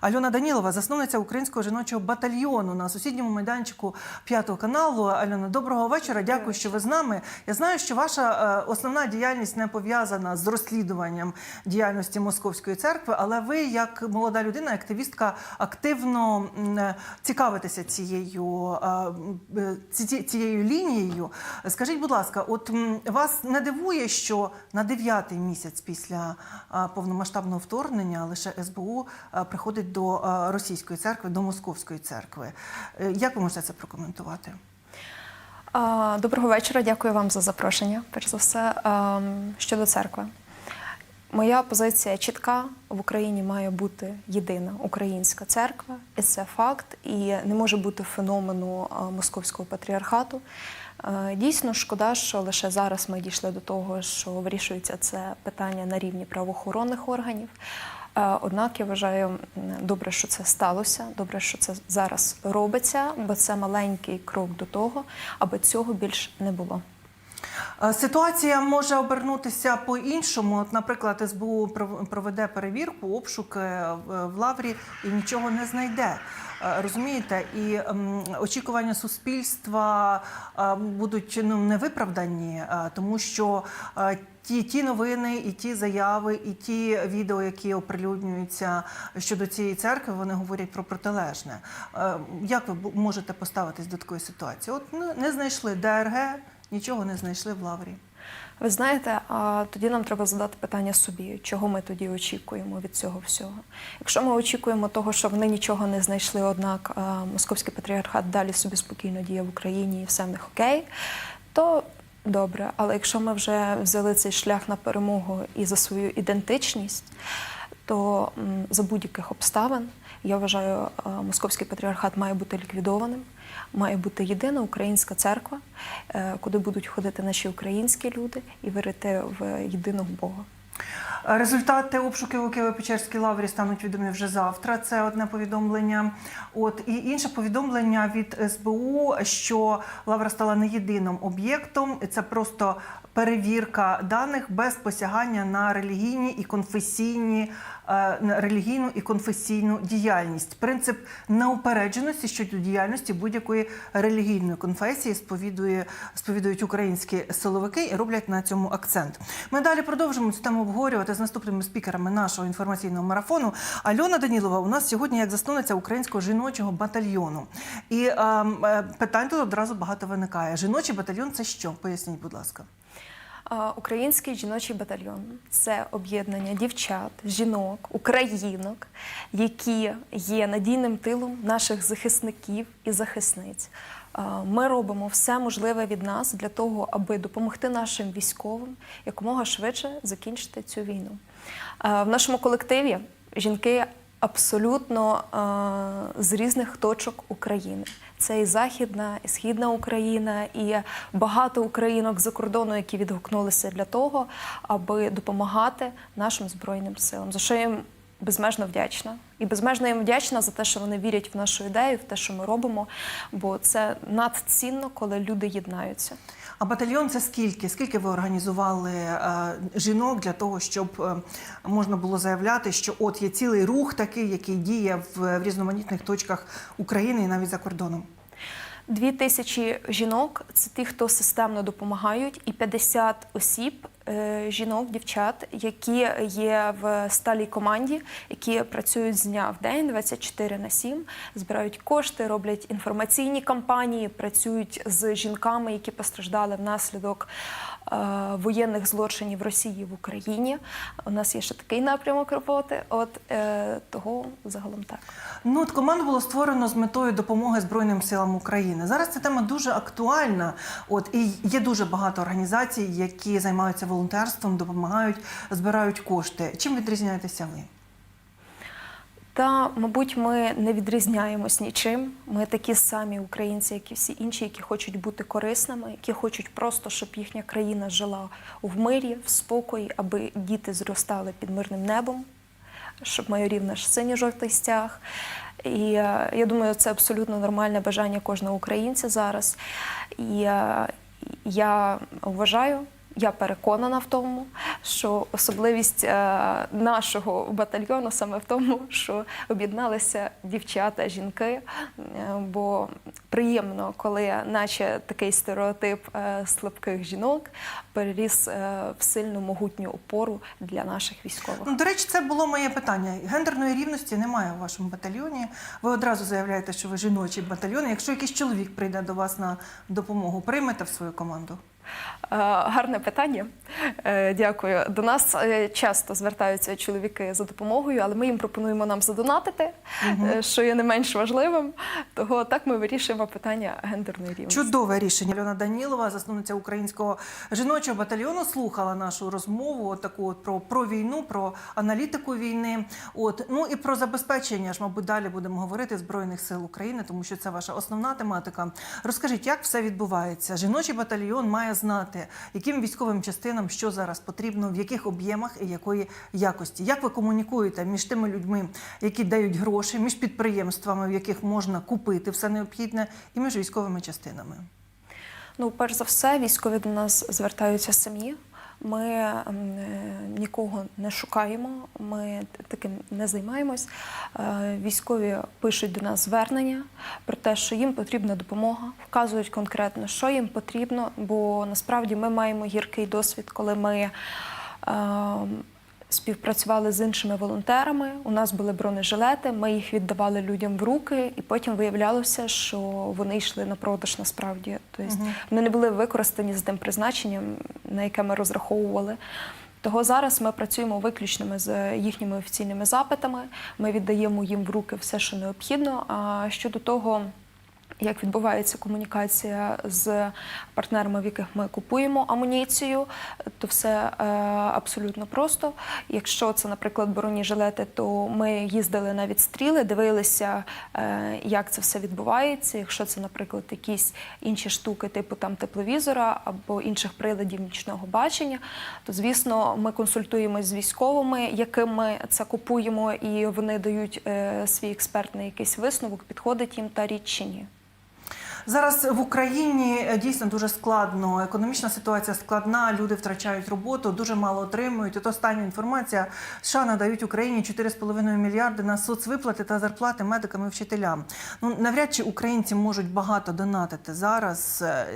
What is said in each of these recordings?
Альона Данілова, засновниця українського жіночого батальйону на сусідньому майданчику п'ятого каналу. Альона, доброго вечора. Дякую, що ви з нами. Я знаю, що ваша е, основна діяльність не пов'язана з розслідуванням діяльності Московської церкви, але ви, як молода людина, активістка, активно е, цікавитеся цією, е, ці- цією лінією. Скажіть, будь ласка, от вас не дивує, що на дев'ятий місяць після повномасштабного вторгнення лише СБУ а, до російської церкви, до московської церкви. Е, Як ви можете це прокоментувати? Доброго вечора, дякую вам за запрошення. Перш за все, Ем, щодо церкви. Моя позиція чітка: в Україні має бути єдина українська церква, і це факт, і не може бути феномену е, московського патріархату. Е, Дійсно, шкода, що лише зараз ми дійшли до того, що вирішується це питання на рівні правоохоронних органів. Е, Однак я вважаю добре, що це сталося. Добре, що це зараз робиться, бо це маленький крок до того, аби цього більш не було. Ситуація може обернутися по-іншому. От, наприклад, СБУ пров- проведе перевірку, обшук е, в в Лаврі і нічого не знайде. Е, Розумієте, і ем, очікування суспільства е, будуть ну невиправдані, е, тому що ті, ті новини, і ті заяви, і ті відео, які оприлюднюються щодо цієї церкви, вони говорять про протилежне. Як ви можете поставитись до такої ситуації? От ну, не знайшли ДРГ, нічого не знайшли в Лаврі. Ви знаєте, а тоді нам треба задати питання собі, чого ми тоді очікуємо від цього всього. Якщо ми очікуємо того, що вони нічого не знайшли, однак а, московський патріархат далі собі спокійно діє в Україні і все в них окей, то добре. Але якщо ми вже взяли цей шлях на перемогу і за свою ідентичність, то м, за будь-яких обставин я вважаю, а, московський патріархат має бути ліквідованим. Має бути єдина українська церква, е, куди будуть ходити наші українські люди і вірити в єдиного Бога. Результати обшуків у Києво-Печерській лаврі стануть відомі вже завтра. Це одне повідомлення. От і інше повідомлення від СБУ, що лавра стала не єдиним об'єктом. Це просто перевірка даних без посягання на релігійні і конфесійні е, релігійну і конфесійну діяльність. Принцип неупередженості щодо діяльності будь-якої релігійної конфесії сповідує сповідують українські силовики і роблять на цьому акцент. Ми далі продовжимо цю тему обговорювати з наступними спікерами нашого інформаційного марафону. Альона Данілова у нас сьогодні як засновниця українського жіночого батальйону. І ем, е, питань тут одразу багато виникає. Жіночий батальйон це що? Поясніть, будь ласка. Український жіночий батальйон це об'єднання дівчат, жінок, українок, які є надійним тилом наших захисників і захисниць. Ми робимо все можливе від нас для того, аби допомогти нашим військовим якомога швидше закінчити цю війну. В нашому колективі жінки абсолютно з різних точок України. Це і Західна, і Східна Україна, і багато українок за кордону, які відгукнулися для того, аби допомагати нашим збройним силам. За що їм безмежно вдячна. І безмежно їм вдячна за те, що вони вірять в нашу ідею, в те, що ми робимо. Бо це надцінно, коли люди єднаються. А батальйон це скільки? Скільки ви організували е, жінок для того, щоб е, можна було заявляти, що от є цілий рух такий, який діє в, в різноманітних точках України і навіть за кордоном? Дві тисячі жінок це ті, хто системно допомагають, і 50 осіб, жінок, дівчат, які є в сталій команді, які працюють з дня в день, 24 на 7, збирають кошти, роблять інформаційні кампанії, працюють з жінками, які постраждали внаслідок е, воєнних злочинів Росії в Україні. У нас є ще такий напрямок роботи. От е, того загалом так. Ну, от команду було створено з метою допомоги Збройним силам України. Зараз ця тема дуже актуальна. От і є дуже багато організацій, які займаються волонтерством, допомагають, збирають кошти. Чим відрізняєтеся ви? Та, мабуть, ми не відрізняємось нічим. Ми такі самі українці, як і всі інші, які хочуть бути корисними, які хочуть просто, щоб їхня країна жила в мирі, в спокої, аби діти зростали під мирним небом, щоб майорів наш синьо-жовтий стяг. І е, я думаю, це абсолютно нормальне бажання кожного українця зараз. І е, я вважаю, Я переконана в тому, що особливість е, нашого батальйону саме в тому, що об'єдналися дівчата, жінки. е, Бо приємно, коли наче такий стереотип е, слабких жінок переріс в сильну могутню опору для наших військових. Ну, до речі, це було моє питання. Гендерної рівності немає в вашому батальйоні. Ви одразу заявляєте, що ви жіночий батальйон. Якщо якийсь чоловік прийде до вас на допомогу, приймете в свою команду? Е, Гарне питання. Е, Дякую. До нас е, часто звертаються чоловіки за допомогою, але ми їм пропонуємо нам задонатити, е, що є не менш важливим. Того так ми вирішуємо питання гендерної рівності. Чудове рішення. Альона Данілова, засновниця українського жіночого батальйону, слухала нашу розмову от таку от про, про війну, про аналітику війни. От ну і про забезпечення ж, мабуть, далі будемо говорити збройних сил України, тому що це ваша основна тематика. Розкажіть, як все відбувається? Жіночий батальйон має знати, яким військовим частинам що зараз потрібно, в яких об'ємах і якої якості. Як ви комунікуєте між тими людьми, які дають гроші, між підприємствами, в яких можна купити все необхідне, і між військовими частинами? Ну, перш за все, військові до нас звертаються самі. Ми е, нікого не шукаємо, ми таким не займаємось. Е, Військові пишуть до нас звернення про те, що їм потрібна допомога, вказують конкретно, що їм потрібно, бо насправді ми маємо гіркий досвід, коли ми. Співпрацювали з іншими волонтерами. У нас були бронежилети, ми їх віддавали людям в руки, і потім виявлялося, що вони йшли на продаж насправді. Тобто вони не були використані з тим призначенням, на яке ми розраховували. Того зараз ми працюємо виключними з їхніми офіційними запитами. Ми віддаємо їм в руки все, що необхідно. А щодо того, як відбувається комунікація з партнерами, в яких ми купуємо амуніцію, то все е, абсолютно просто. Якщо це, наприклад, боронні жилети, то ми їздили на відстріли, дивилися, е, як це все відбувається. Якщо це, наприклад, якісь інші штуки, типу там тепловізора або інших приладів нічного бачення, то звісно ми консультуємось з військовими, яким ми це купуємо, і вони дають е, свій експертний якийсь висновок, підходить їм та річ чи ні. Зараз в Україні е, дійсно дуже складно. Економічна ситуація складна. Люди втрачають роботу, дуже мало отримують. От остання інформація США надають Україні 4,5 мільярди на соцвиплати та зарплати медикам і вчителям. Ну навряд чи українці можуть багато донатити зараз, е,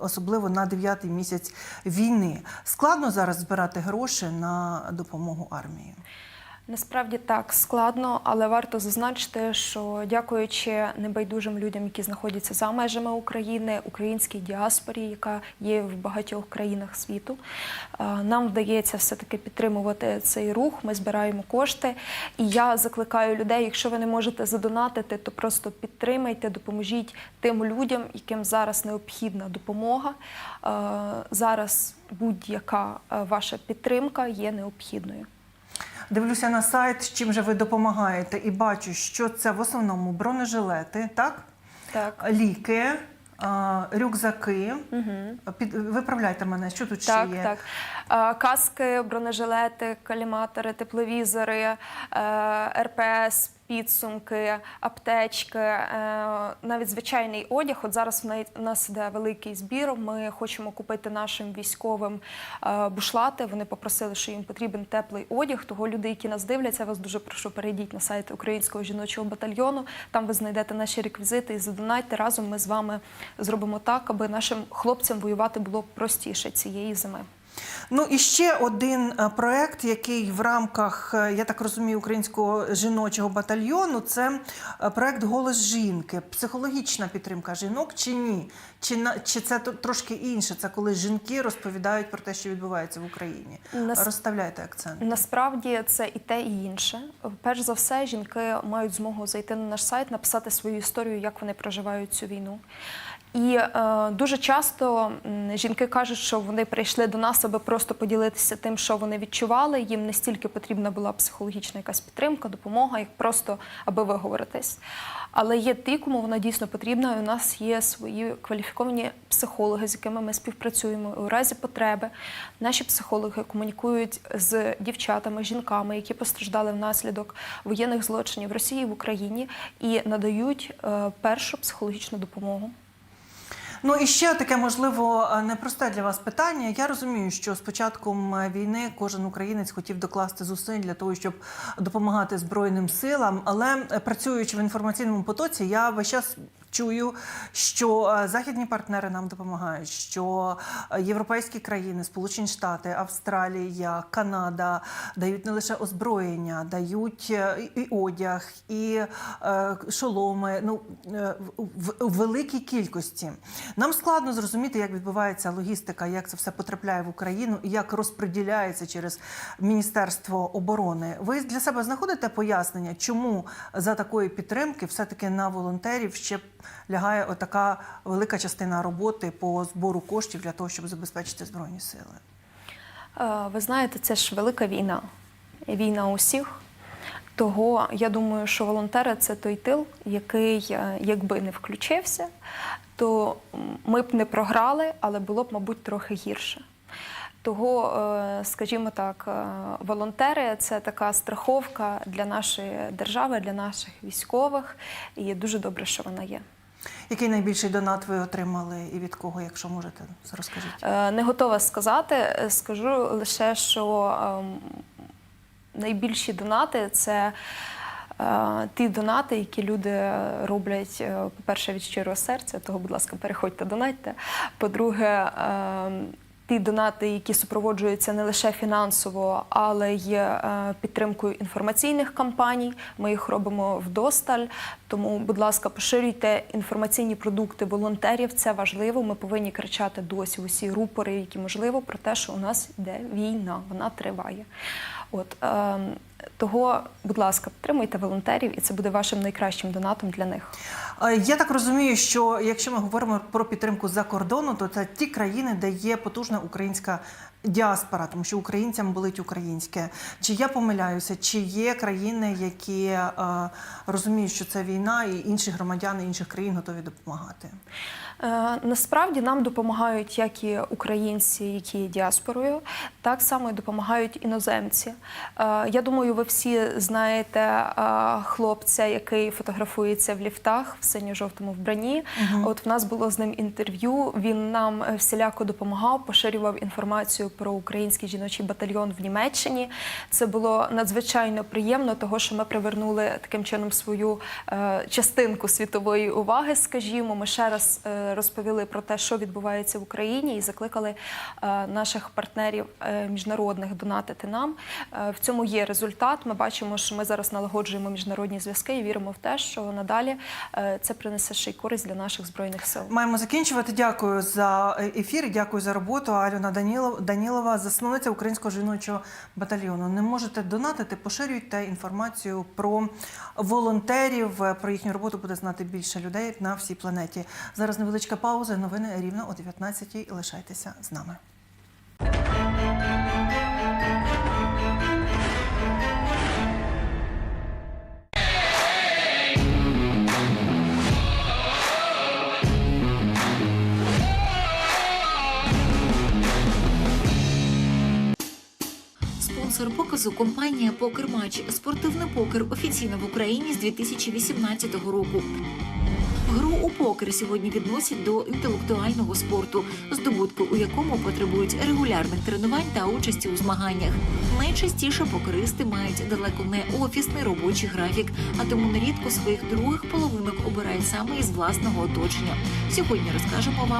особливо на дев'ятий місяць війни. Складно зараз збирати гроші на допомогу армії. Насправді так складно, але варто зазначити, що дякуючи небайдужим людям, які знаходяться за межами України, українській діаспорі, яка є в багатьох країнах світу, е, нам вдається все таки підтримувати цей рух. Ми збираємо кошти. І я закликаю людей, якщо ви не можете задонатити, то просто підтримайте, допоможіть тим людям, яким зараз необхідна допомога. Е, Зараз будь-яка е, ваша підтримка є необхідною. Дивлюся на сайт, чим же ви допомагаєте, і бачу, що це в основному бронежилети, так? Так. ліки, а, рюкзаки. Угу. Під, виправляйте мене, що тут Так, ще є? так. Каски, бронежилети, каліматори, тепловізори, е, РПС, підсумки, аптечки, е, навіть звичайний одяг. От зараз в нас іде великий збір. Ми хочемо купити нашим військовим е, бушлати. Вони попросили, що їм потрібен теплий одяг. Того люди, які нас дивляться, вас дуже прошу, перейдіть на сайт Українського жіночого батальйону. Там ви знайдете наші реквізити і задонайте. Разом ми з вами зробимо так, аби нашим хлопцям воювати було простіше цієї зими. Ну і ще один е, проект, який в рамках, е, я так розумію, українського жіночого батальйону, це е, проект Голос жінки, психологічна підтримка жінок чи ні? Чи на чи це трошки інше? Це коли жінки розповідають про те, що відбувається в Україні? Нас- Розставляйте акцент. Насправді це і те, і інше. Перш за все, жінки мають змогу зайти на наш сайт, написати свою історію, як вони проживають цю війну. І е, дуже часто жінки кажуть, що вони прийшли до нас, аби просто поділитися тим, що вони відчували. Їм не стільки потрібна була психологічна якась підтримка, допомога, як просто аби виговоритись. Але є ті, кому вона дійсно потрібна. І у нас є свої кваліфіковані психологи, з якими ми співпрацюємо. І у разі потреби наші психологи комунікують з дівчатами, жінками, які постраждали внаслідок воєнних злочинів в Росії в Україні, і надають е, першу психологічну допомогу. Ну і ще таке можливо е, непросте для вас питання. Я розумію, що з початком е, війни кожен українець хотів докласти зусиль для того, щоб допомагати збройним силам. Але е, працюючи в інформаційному потоці, я весь час. Чую, що е, західні партнери нам допомагають, що е, європейські країни, Сполучені Штати, Австралія, Канада дають не лише озброєння, дають е, і одяг, і шоломи. Ну в, великій кількості. Нам складно зрозуміти, як відбувається логістика, як це все потрапляє в Україну і як розподіляється через Міністерство оборони. Ви для себе знаходите пояснення, чому за такої підтримки все-таки на волонтерів ще лягає отака велика частина роботи по збору коштів для того, щоб забезпечити збройні сили? Е, Ви знаєте, це ж велика війна. Війна усіх. Того я думаю, що волонтери це той тил, який, е, якби не включився, то ми б не програли, але було б, мабуть, трохи гірше. Того, е, скажімо так, е, волонтери це така страховка для нашої держави, для наших військових, і дуже добре, що вона є. Який найбільший донат ви отримали і від кого, якщо можете, розкажіть? Е, Не готова сказати. Скажу лише, що ем, найбільші донати це. Ті донати, які люди роблять, по-перше, від щирого серця, того, будь ласка, переходьте, донатьте. По-друге, ем, ті донати, які супроводжуються не лише фінансово, але й е, підтримкою інформаційних кампаній. Ми їх робимо вдосталь. Тому, будь ласка, поширюйте інформаційні продукти волонтерів. Це важливо. Ми повинні кричати досі усі рупори, які можливо, про те, що у нас йде війна, вона триває. От е, того, будь ласка, підтримуйте волонтерів, і це буде вашим найкращим донатом для них. Я так розумію, що якщо ми говоримо про підтримку за кордону, то це ті країни, де є потужна українська діаспора, тому що українцям болить українське. Чи я помиляюся, чи є країни, які е, розуміють, що це війна, і інші громадяни інших країн готові допомагати? Е, Насправді нам допомагають як і українці, які є діаспорою, так само і допомагають іноземці. Е, Я думаю, ви всі знаєте е, хлопця, який фотографується в ліфтах в синьо-жовтому вбранні. От в нас було з ним інтерв'ю. Він нам всіляко допомагав, поширював інформацію про український жіночий батальйон в Німеччині. Це було надзвичайно приємно, того що ми привернули таким чином свою частинку світової уваги. Скажімо, ми ще раз е, розповіли про те, що відбувається в Україні, і закликали е, наших партнерів е, міжнародних донатити нам. В цьому є результат. Ми бачимо, що ми зараз налагоджуємо міжнародні зв'язки і віримо в те, що надалі це принесе ще й користь для наших збройних сил. Маємо закінчувати. Дякую за ефір. Дякую за роботу. Альона Данілова, засновниця українського жіночого батальйону. Не можете донатити, поширюйте інформацію про волонтерів. Про їхню роботу буде знати більше людей на всій планеті. Зараз невеличка пауза. Новини рівно о 19-й. Лишайтеся з нами. Спонсор показу компанія Покермач. Спортивний покер офіційно в Україні з 2018 року. Гру у покер сьогодні відносять до інтелектуального спорту, здобутку у якому потребують регулярних тренувань та участі у змаганнях. Найчастіше покеристи мають далеко не офісний робочий графік, а тому нерідко своїх других половинок обирають саме із власного оточення. Сьогодні розкажемо вам